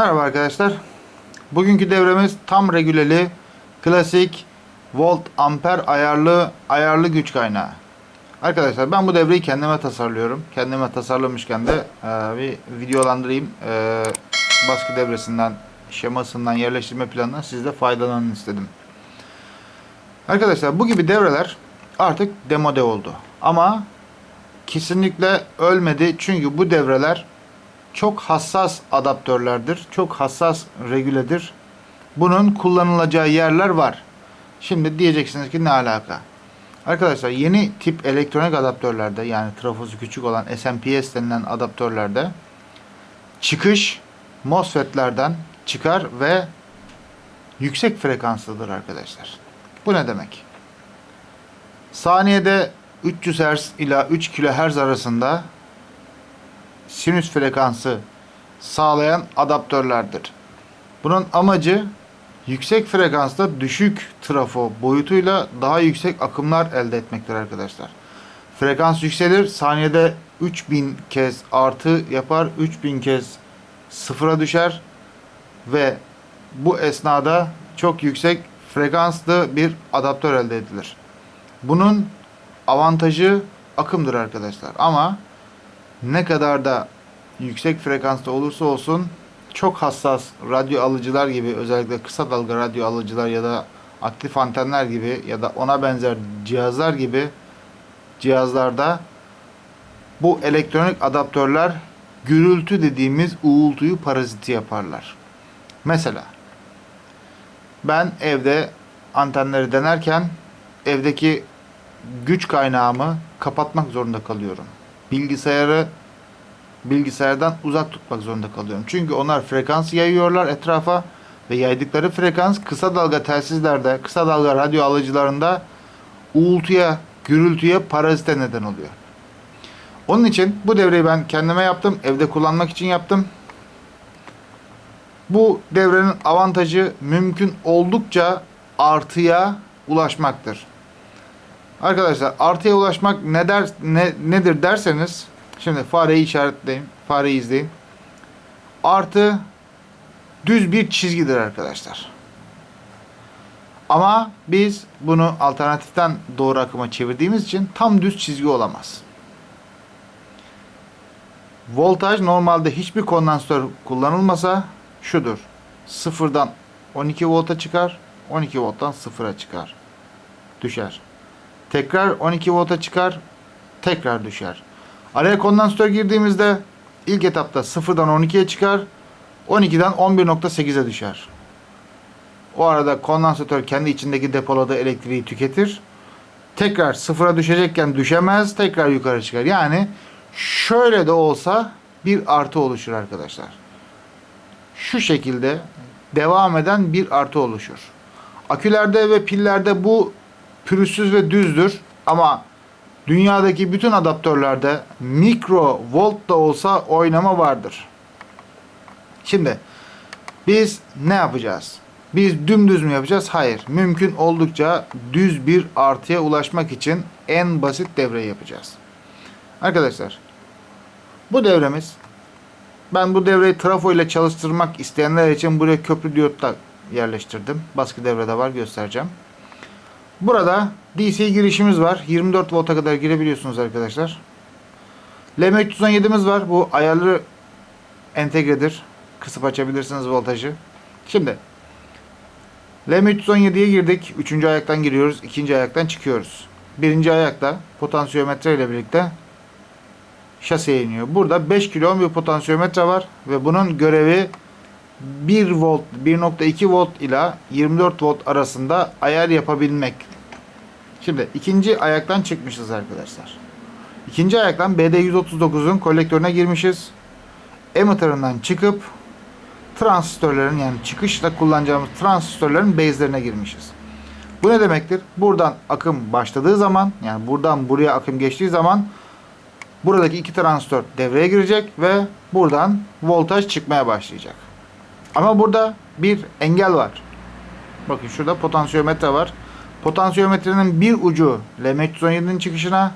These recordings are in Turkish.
Merhaba arkadaşlar. Bugünkü devremiz tam regüleli klasik volt amper ayarlı ayarlı güç kaynağı. Arkadaşlar ben bu devreyi kendime tasarlıyorum. Kendime tasarlamışken de e, bir videolandırayım. E, baskı devresinden, şemasından, yerleştirme planından siz de faydalanın istedim. Arkadaşlar bu gibi devreler artık demode oldu. Ama kesinlikle ölmedi. Çünkü bu devreler çok hassas adaptörlerdir. Çok hassas regüledir. Bunun kullanılacağı yerler var. Şimdi diyeceksiniz ki ne alaka? Arkadaşlar yeni tip elektronik adaptörlerde yani trafosu küçük olan SMPS denilen adaptörlerde çıkış MOSFET'lerden çıkar ve yüksek frekanslıdır arkadaşlar. Bu ne demek? Saniyede 300 Hz ila 3 kHz arasında sinüs frekansı sağlayan adaptörlerdir. Bunun amacı yüksek frekansta düşük trafo boyutuyla daha yüksek akımlar elde etmektir arkadaşlar. Frekans yükselir, saniyede 3000 kez artı yapar, 3000 kez sıfıra düşer ve bu esnada çok yüksek frekanslı bir adaptör elde edilir. Bunun avantajı akımdır arkadaşlar ama ne kadar da yüksek frekansta olursa olsun çok hassas radyo alıcılar gibi özellikle kısa dalga radyo alıcılar ya da aktif antenler gibi ya da ona benzer cihazlar gibi cihazlarda bu elektronik adaptörler gürültü dediğimiz uğultuyu paraziti yaparlar. Mesela ben evde antenleri denerken evdeki güç kaynağımı kapatmak zorunda kalıyorum. Bilgisayarı bilgisayardan uzak tutmak zorunda kalıyorum. Çünkü onlar frekans yayıyorlar etrafa ve yaydıkları frekans kısa dalga telsizlerde, kısa dalga radyo alıcılarında uğultuya, gürültüye, parazite neden oluyor. Onun için bu devreyi ben kendime yaptım. Evde kullanmak için yaptım. Bu devrenin avantajı mümkün oldukça artıya ulaşmaktır. Arkadaşlar artıya ulaşmak ne der, ne, nedir derseniz şimdi fareyi işaretleyin. Fareyi izleyin. Artı düz bir çizgidir arkadaşlar. Ama biz bunu alternatiften doğru akıma çevirdiğimiz için tam düz çizgi olamaz. Voltaj normalde hiçbir kondansatör kullanılmasa şudur. Sıfırdan 12 volta çıkar. 12 volttan sıfıra çıkar. Düşer. Tekrar 12 volta çıkar. Tekrar düşer. Araya kondansatör girdiğimizde ilk etapta sıfırdan 12'ye çıkar. 12'den 11.8'e düşer. O arada kondansatör kendi içindeki depoladığı elektriği tüketir. Tekrar sıfıra düşecekken düşemez. Tekrar yukarı çıkar. Yani şöyle de olsa bir artı oluşur arkadaşlar. Şu şekilde devam eden bir artı oluşur. Akülerde ve pillerde bu pürüzsüz ve düzdür ama dünyadaki bütün adaptörlerde mikro volt da olsa oynama vardır. Şimdi biz ne yapacağız? Biz dümdüz mü yapacağız? Hayır. Mümkün oldukça düz bir artıya ulaşmak için en basit devreyi yapacağız. Arkadaşlar bu devremiz ben bu devreyi trafo ile çalıştırmak isteyenler için buraya köprü diyotla yerleştirdim. Baskı devrede var göstereceğim. Burada DC girişimiz var. 24 volta kadar girebiliyorsunuz arkadaşlar. LM317'miz var. Bu ayarlı entegredir. Kısıp açabilirsiniz voltajı. Şimdi LM317'ye girdik. Üçüncü ayaktan giriyoruz. ikinci ayaktan çıkıyoruz. Birinci ayakta potansiyometre ile birlikte şasiye iniyor. Burada 5 kilo bir potansiyometre var ve bunun görevi 1 volt, 1.2 volt ile 24 volt arasında ayar yapabilmek. Şimdi ikinci ayaktan çıkmışız arkadaşlar. İkinci ayaktan BD139'un kolektörüne girmişiz. Emitter'ından çıkıp transistörlerin yani çıkışla kullanacağımız transistörlerin base'lerine girmişiz. Bu ne demektir? Buradan akım başladığı zaman yani buradan buraya akım geçtiği zaman buradaki iki transistör devreye girecek ve buradan voltaj çıkmaya başlayacak. Ama burada bir engel var. Bakın şurada potansiyometre var. Potansiyometrenin bir ucu LM317'nin çıkışına,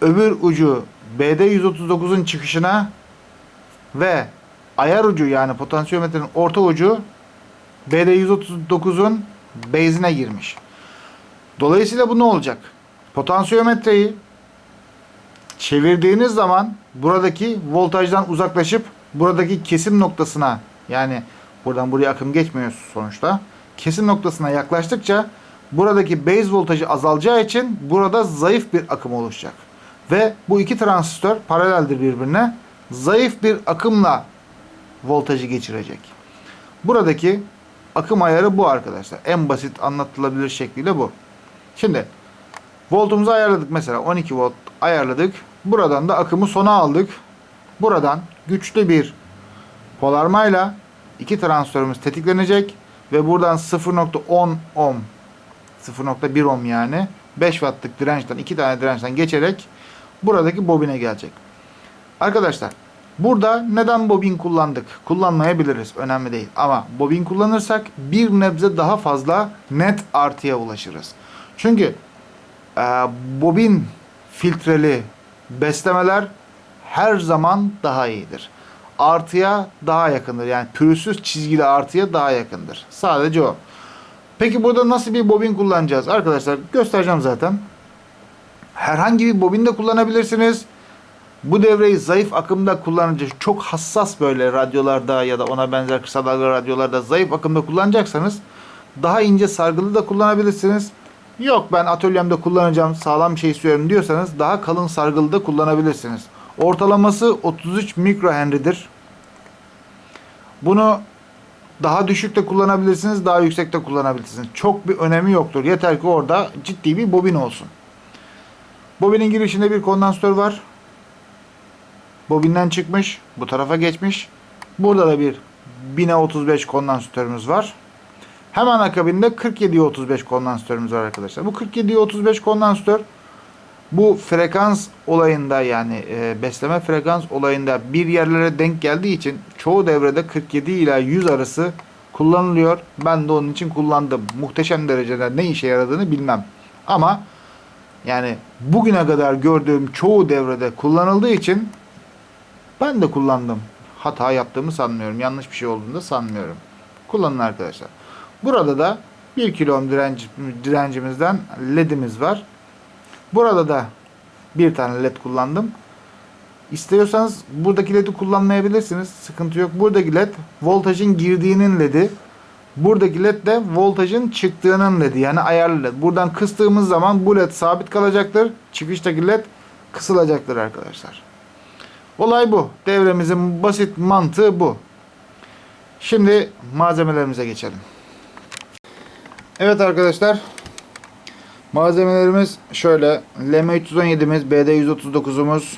öbür ucu BD139'un çıkışına ve ayar ucu yani potansiyometrenin orta ucu BD139'un base'ine girmiş. Dolayısıyla bu ne olacak? Potansiyometreyi çevirdiğiniz zaman buradaki voltajdan uzaklaşıp buradaki kesim noktasına yani buradan buraya akım geçmiyor sonuçta. Kesim noktasına yaklaştıkça buradaki base voltajı azalacağı için burada zayıf bir akım oluşacak. Ve bu iki transistör paraleldir birbirine. Zayıf bir akımla voltajı geçirecek. Buradaki akım ayarı bu arkadaşlar. En basit anlatılabilir şekliyle bu. Şimdi voltumuzu ayarladık mesela 12 volt ayarladık. Buradan da akımı sona aldık. Buradan güçlü bir polarmayla iki transistörümüz tetiklenecek ve buradan 0.10 ohm 0.1 ohm yani 5 wattlık dirençten iki tane dirençten geçerek buradaki bobine gelecek. Arkadaşlar burada neden bobin kullandık? Kullanmayabiliriz. Önemli değil. Ama bobin kullanırsak bir nebze daha fazla net artıya ulaşırız. Çünkü e, bobin filtreli beslemeler her zaman daha iyidir. Artıya daha yakındır. Yani pürüzsüz çizgili artıya daha yakındır. Sadece o. Peki burada nasıl bir bobin kullanacağız? Arkadaşlar göstereceğim zaten. Herhangi bir bobin de kullanabilirsiniz. Bu devreyi zayıf akımda kullanınca çok hassas böyle radyolarda ya da ona benzer kısa dalga radyolarda zayıf akımda kullanacaksanız daha ince sargılı da kullanabilirsiniz. Yok ben atölyemde kullanacağım sağlam bir şey istiyorum diyorsanız daha kalın sargılı da kullanabilirsiniz. Ortalaması 33 mikrohenry'dir. Bunu daha düşük de kullanabilirsiniz, daha yüksek de kullanabilirsiniz. Çok bir önemi yoktur. Yeter ki orada ciddi bir bobin olsun. Bobinin girişinde bir kondansatör var. Bobinden çıkmış, bu tarafa geçmiş. Burada da bir 1000'e 35 kondansatörümüz var. Hemen akabinde 47'ye 35 kondansatörümüz var arkadaşlar. Bu 47'ye 35 kondansatör bu frekans olayında yani e, besleme frekans olayında bir yerlere denk geldiği için çoğu devrede 47 ila 100 arası kullanılıyor. Ben de onun için kullandım. Muhteşem derecede ne işe yaradığını bilmem. Ama yani bugüne kadar gördüğüm çoğu devrede kullanıldığı için ben de kullandım. Hata yaptığımı sanmıyorum. Yanlış bir şey olduğunu da sanmıyorum. Kullanın arkadaşlar. Burada da 1 kilo ohm direnci, direncimizden ledimiz var. Burada da bir tane led kullandım. İstiyorsanız buradaki ledi kullanmayabilirsiniz. Sıkıntı yok. Buradaki led voltajın girdiğinin ledi. Buradaki led de voltajın çıktığının ledi. Yani ayarlı led. Buradan kıstığımız zaman bu led sabit kalacaktır. Çıkıştaki led kısılacaktır arkadaşlar. Olay bu. Devremizin basit mantığı bu. Şimdi malzemelerimize geçelim. Evet arkadaşlar. Malzemelerimiz şöyle. LM317'miz, BD139'umuz,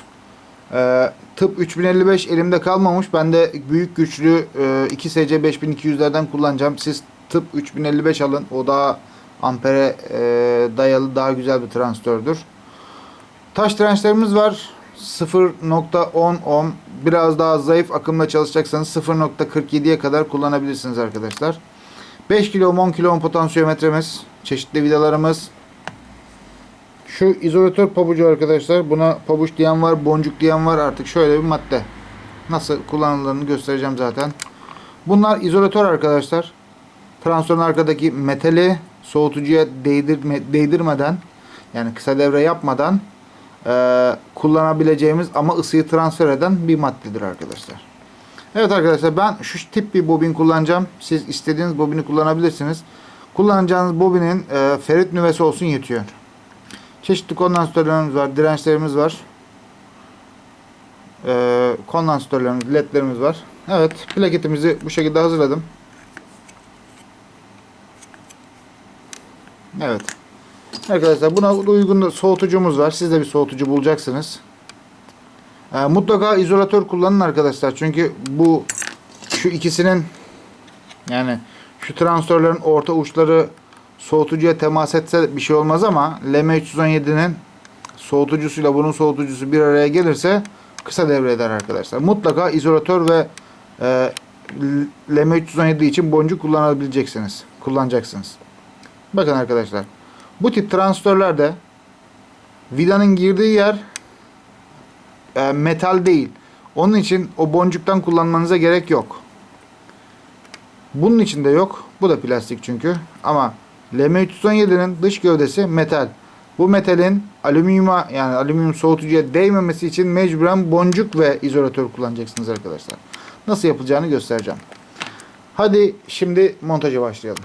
e, tıp 3055 elimde kalmamış. Ben de büyük güçlü e, 2SC 5200'lerden kullanacağım. Siz tıp 3055 alın. O daha ampere e, dayalı daha güzel bir transistördür. Taş dirençlerimiz var. 0.10 ohm. Biraz daha zayıf akımla çalışacaksanız 0.47'ye kadar kullanabilirsiniz arkadaşlar. 5 kilo ohm 10 kilo potansiyometremiz. Çeşitli vidalarımız. Şu izolatör pabucu arkadaşlar. Buna pabuç diyen var, boncuk diyen var. Artık şöyle bir madde. Nasıl kullanıldığını göstereceğim zaten. Bunlar izolatör arkadaşlar. Transistörün arkadaki metali soğutucuya değdirme, değdirmeden yani kısa devre yapmadan e, kullanabileceğimiz ama ısıyı transfer eden bir maddedir arkadaşlar. Evet arkadaşlar ben şu tip bir bobin kullanacağım. Siz istediğiniz bobini kullanabilirsiniz. Kullanacağınız bobinin e, ferit nüvesi olsun yetiyor. Çeşitli kondansatörlerimiz var, dirençlerimiz var. E, kondansatörlerimiz, ledlerimiz var. Evet plaketimizi bu şekilde hazırladım. Evet. Arkadaşlar buna uygun soğutucumuz var. Siz de bir soğutucu bulacaksınız. E, mutlaka izolatör kullanın arkadaşlar. Çünkü bu şu ikisinin yani şu transistörlerin orta uçları soğutucuya temas etse bir şey olmaz ama LM317'nin soğutucusuyla bunun soğutucusu bir araya gelirse kısa devre eder arkadaşlar. Mutlaka izolatör ve e, LM317 için boncuk kullanabileceksiniz. Kullanacaksınız. Bakın arkadaşlar. Bu tip transistörlerde vidanın girdiği yer e, metal değil. Onun için o boncuktan kullanmanıza gerek yok. Bunun içinde yok. Bu da plastik çünkü. Ama LM317'nin dış gövdesi metal. Bu metalin alüminyuma yani alüminyum soğutucuya değmemesi için mecburen boncuk ve izolatör kullanacaksınız arkadaşlar. Nasıl yapılacağını göstereceğim. Hadi şimdi montaja başlayalım.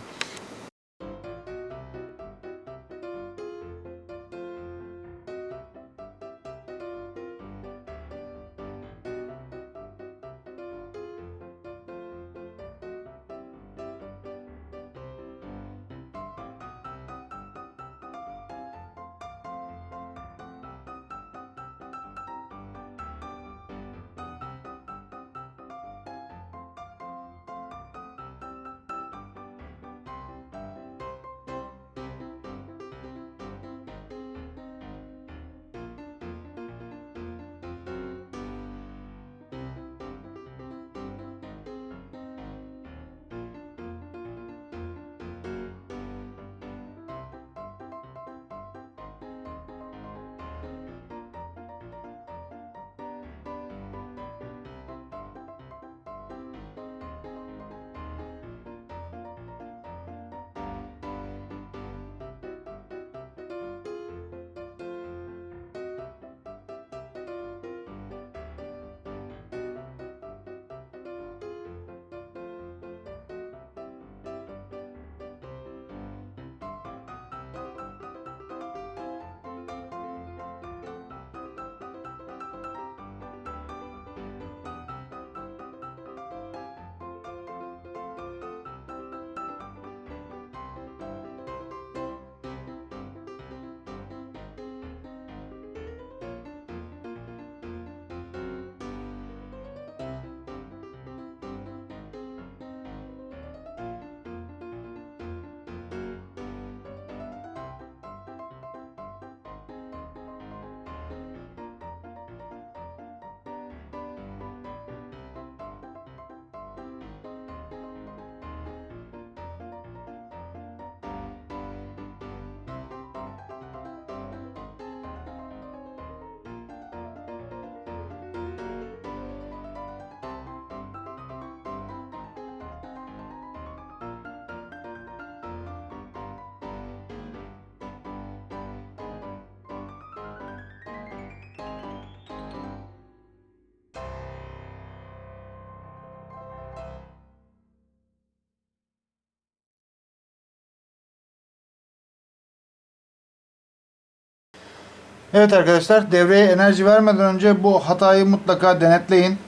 Evet arkadaşlar devreye enerji vermeden önce bu hatayı mutlaka denetleyin.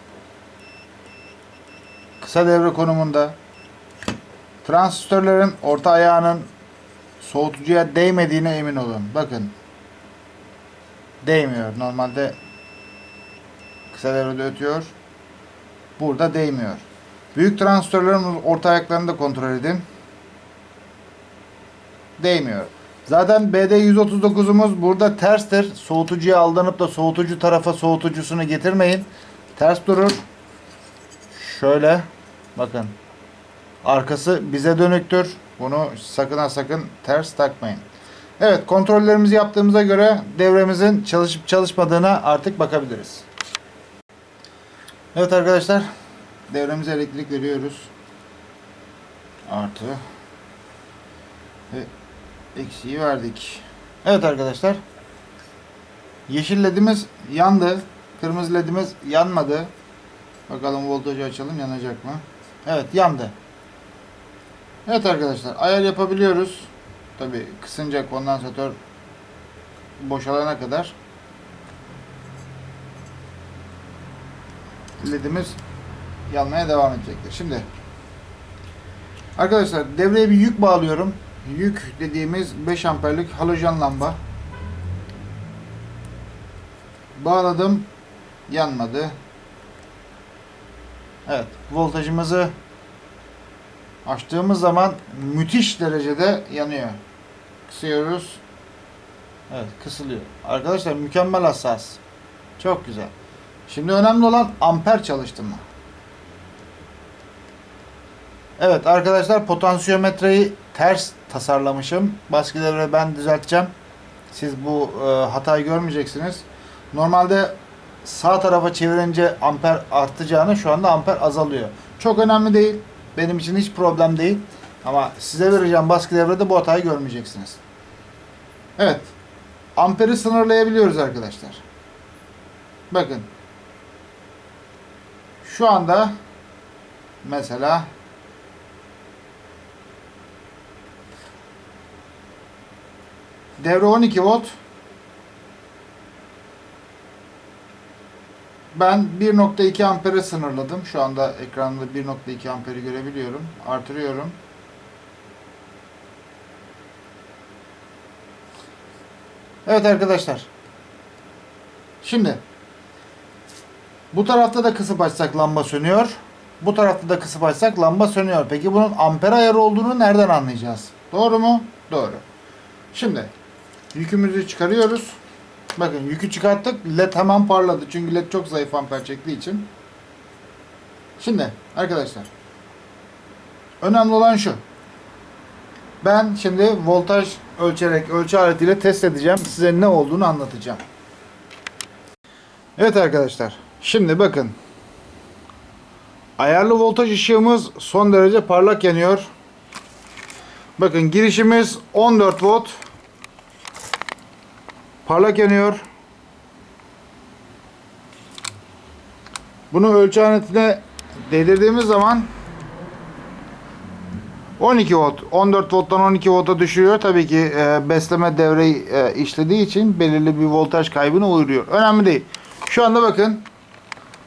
Kısa devre konumunda transistörlerin orta ayağının soğutucuya değmediğine emin olun. Bakın. Değmiyor. Normalde kısa devrede ötüyor. Burada değmiyor. Büyük transistörlerin orta ayaklarını da kontrol edin. Değmiyor. Zaten BD139'umuz burada terstir. Soğutucuya aldanıp da soğutucu tarafa soğutucusunu getirmeyin. Ters durur. Şöyle. Bakın. Arkası bize dönüktür. Bunu sakın ha sakın ters takmayın. Evet kontrollerimizi yaptığımıza göre devremizin çalışıp çalışmadığına artık bakabiliriz. Evet arkadaşlar. Devremize elektrik veriyoruz. Artı. Ve eksiği verdik. Evet arkadaşlar. Yeşil ledimiz yandı. Kırmızı ledimiz yanmadı. Bakalım voltajı açalım yanacak mı? Evet yandı. Evet arkadaşlar ayar yapabiliyoruz. Tabi kısınca kondansatör boşalana kadar ledimiz yanmaya devam edecektir. Şimdi arkadaşlar devreye bir yük bağlıyorum. Yük dediğimiz 5 amperlik halojen lamba. Bağladım. Yanmadı. Evet. Voltajımızı açtığımız zaman müthiş derecede yanıyor. Kısıyoruz. Evet kısılıyor. Arkadaşlar mükemmel hassas. Çok güzel. Şimdi önemli olan amper çalıştı mı? Evet arkadaşlar potansiyometreyi ters tasarlamışım. Baskı devre ben düzelteceğim. Siz bu e, hatayı görmeyeceksiniz. Normalde sağ tarafa çevirince amper artacağını şu anda amper azalıyor. Çok önemli değil. Benim için hiç problem değil. Ama size vereceğim baskı devrede bu hatayı görmeyeceksiniz. Evet. Amperi sınırlayabiliyoruz arkadaşlar. Bakın. Şu anda mesela devre 12 volt ben 1.2 ampere sınırladım. Şu anda ekranda 1.2 amperi görebiliyorum. Artırıyorum. Evet arkadaşlar. Şimdi bu tarafta da kısıp açsak lamba sönüyor. Bu tarafta da kısıp açsak lamba sönüyor. Peki bunun amper ayarı olduğunu nereden anlayacağız? Doğru mu? Doğru. Şimdi yükümüzü çıkarıyoruz. Bakın yükü çıkarttık. LED hemen parladı. Çünkü LED çok zayıf amper çektiği için. Şimdi arkadaşlar. Önemli olan şu. Ben şimdi voltaj ölçerek ölçü aletiyle test edeceğim. Size ne olduğunu anlatacağım. Evet arkadaşlar. Şimdi bakın. Ayarlı voltaj ışığımız son derece parlak yanıyor. Bakın girişimiz 14 volt. Parlak yanıyor. Bunu ölçü aletine değdirdiğimiz zaman 12 volt. 14 volttan 12 volta düşüyor. Tabii ki e, besleme devreyi e, işlediği için belirli bir voltaj kaybına uğruyor. Önemli değil. Şu anda bakın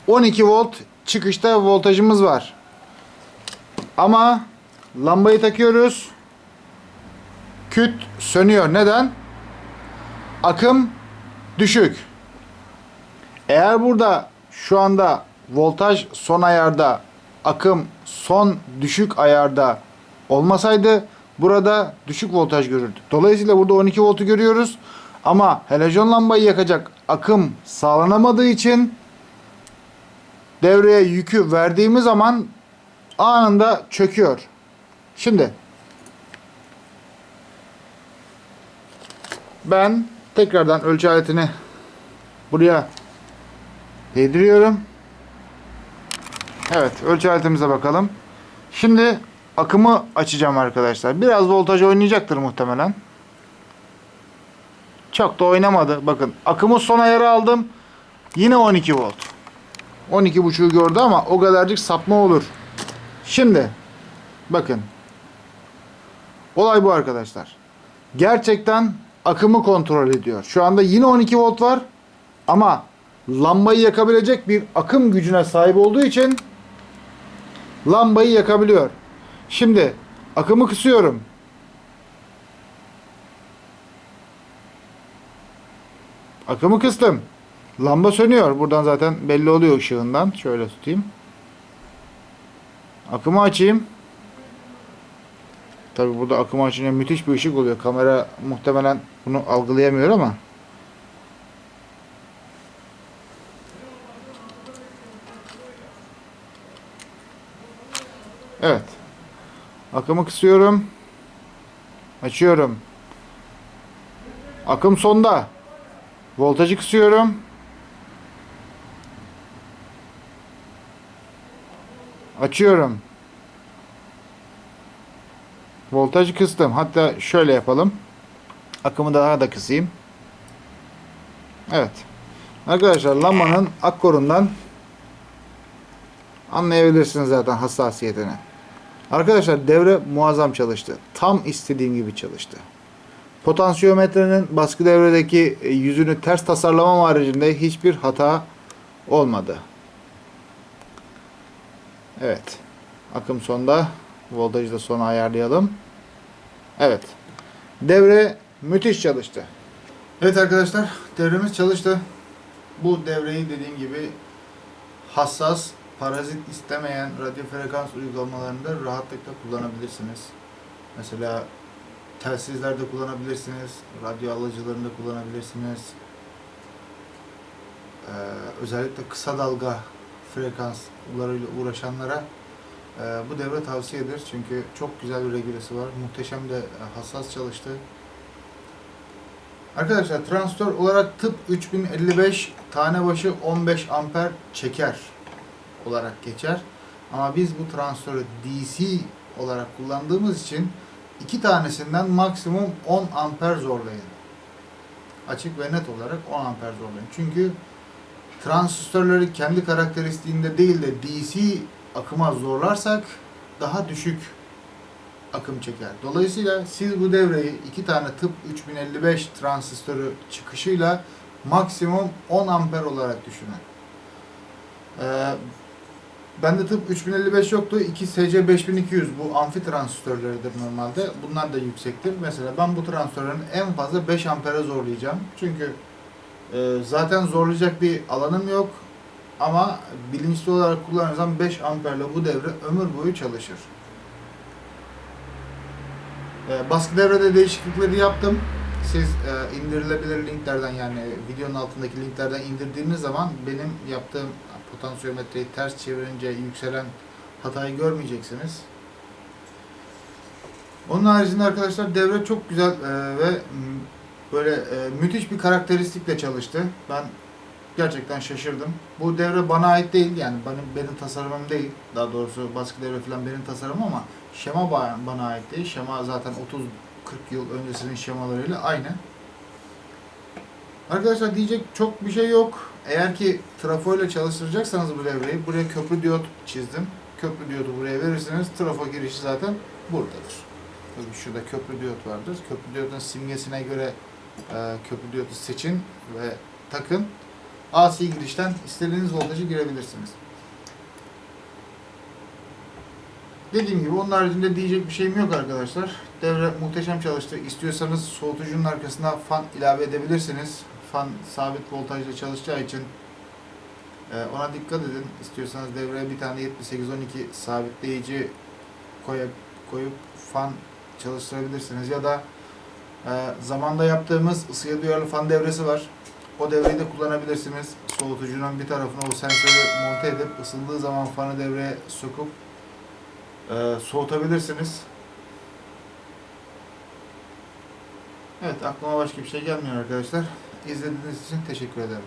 12 volt çıkışta voltajımız var. Ama lambayı takıyoruz. Küt sönüyor. Neden? Akım düşük. Eğer burada şu anda voltaj son ayarda, akım son düşük ayarda olmasaydı burada düşük voltaj görürdük. Dolayısıyla burada 12 voltu görüyoruz. Ama halojen lambayı yakacak akım sağlanamadığı için devreye yükü verdiğimiz zaman anında çöküyor. Şimdi ben tekrardan ölçü aletini buraya değdiriyorum. Evet ölçü aletimize bakalım. Şimdi akımı açacağım arkadaşlar. Biraz voltaj oynayacaktır muhtemelen. Çok da oynamadı. Bakın akımı son ayarı aldım. Yine 12 volt. 12.5'u gördü ama o kadarcık sapma olur. Şimdi bakın. Olay bu arkadaşlar. Gerçekten akımı kontrol ediyor. Şu anda yine 12 volt var. Ama lambayı yakabilecek bir akım gücüne sahip olduğu için lambayı yakabiliyor. Şimdi akımı kısıyorum. Akımı kıstım. Lamba sönüyor. Buradan zaten belli oluyor ışığından. Şöyle tutayım. Akımı açayım. Tabi burada akımı açınca müthiş bir ışık oluyor. Kamera muhtemelen bunu algılayamıyor ama. Evet. Akımı kısıyorum. Açıyorum. Akım sonda. Voltajı kısıyorum. Açıyorum. Voltajı kıstım. Hatta şöyle yapalım. Akımı daha da kısayım. Evet. Arkadaşlar lambanın akkorundan anlayabilirsiniz zaten hassasiyetini. Arkadaşlar devre muazzam çalıştı. Tam istediğim gibi çalıştı. Potansiyometrenin baskı devredeki e, yüzünü ters tasarlamam haricinde hiçbir hata olmadı. Evet. Akım sonda. Voltajı da sona ayarlayalım. Evet. Devre müthiş çalıştı. Evet arkadaşlar devremiz çalıştı. Bu devreyi dediğim gibi hassas, parazit istemeyen radyo frekans uygulamalarında rahatlıkla kullanabilirsiniz. Mesela telsizlerde kullanabilirsiniz, radyo alıcılarında kullanabilirsiniz. Ee, özellikle kısa dalga frekanslarıyla uğraşanlara bu devre tavsiye edilir. Çünkü çok güzel bir regülesi var. Muhteşem de e, hassas çalıştı. Arkadaşlar transistör olarak tıp 3055 tane başı 15 amper çeker olarak geçer. Ama biz bu transistörü DC olarak kullandığımız için iki tanesinden maksimum 10 amper zorlayın. Açık ve net olarak 10 amper zorlayın. Çünkü transistörleri kendi karakteristiğinde değil de DC akıma zorlarsak daha düşük akım çeker. Dolayısıyla siz bu devreyi iki tane tıp 3055 transistörü çıkışıyla maksimum 10 amper olarak düşünün. Ee, bende tıp 3055 yoktu. 2 SC 5200 bu amfi transistörleridir normalde. Bunlar da yüksektir. Mesela ben bu transistörlerin en fazla 5 ampere zorlayacağım. Çünkü e, zaten zorlayacak bir alanım yok. Ama bilinçli olarak kullanırsam 5 amperle bu devre ömür boyu çalışır. E, baskı devrede değişiklikleri yaptım. Siz e, indirilebilir linklerden yani videonun altındaki linklerden indirdiğiniz zaman benim yaptığım potansiyometreyi ters çevirince yükselen hatayı görmeyeceksiniz. Onun haricinde arkadaşlar devre çok güzel e, ve böyle e, müthiş bir karakteristikle çalıştı. Ben gerçekten şaşırdım. Bu devre bana ait değil yani benim benim tasarımım değil. Daha doğrusu baskı devre falan benim tasarımım ama şema ba- bana ait değil. Şema zaten 30 40 yıl öncesinin şemalarıyla aynı. Arkadaşlar diyecek çok bir şey yok. Eğer ki trafo ile çalıştıracaksanız bu devreyi buraya köprü diyot çizdim. Köprü diyotu buraya verirsiniz. Trafo girişi zaten buradadır. Tabii şurada köprü diyot vardır. Köprü diyotun simgesine göre e, köprü diyotu seçin ve takın. AC girişten istediğiniz voltajı girebilirsiniz. Dediğim gibi onun haricinde diyecek bir şeyim yok arkadaşlar. Devre muhteşem çalıştı. İstiyorsanız soğutucunun arkasına fan ilave edebilirsiniz. Fan sabit voltajla çalışacağı için e, ona dikkat edin. İstiyorsanız devreye bir tane 7812 sabitleyici koyup, koyup fan çalıştırabilirsiniz. Ya da e, zamanda yaptığımız ısıya duyarlı fan devresi var. O devreyi de kullanabilirsiniz. Soğutucunun bir tarafına o sensörü monte edip ısındığı zaman fanı devreye sokup e, soğutabilirsiniz. Evet aklıma başka bir şey gelmiyor arkadaşlar. İzlediğiniz için teşekkür ederim.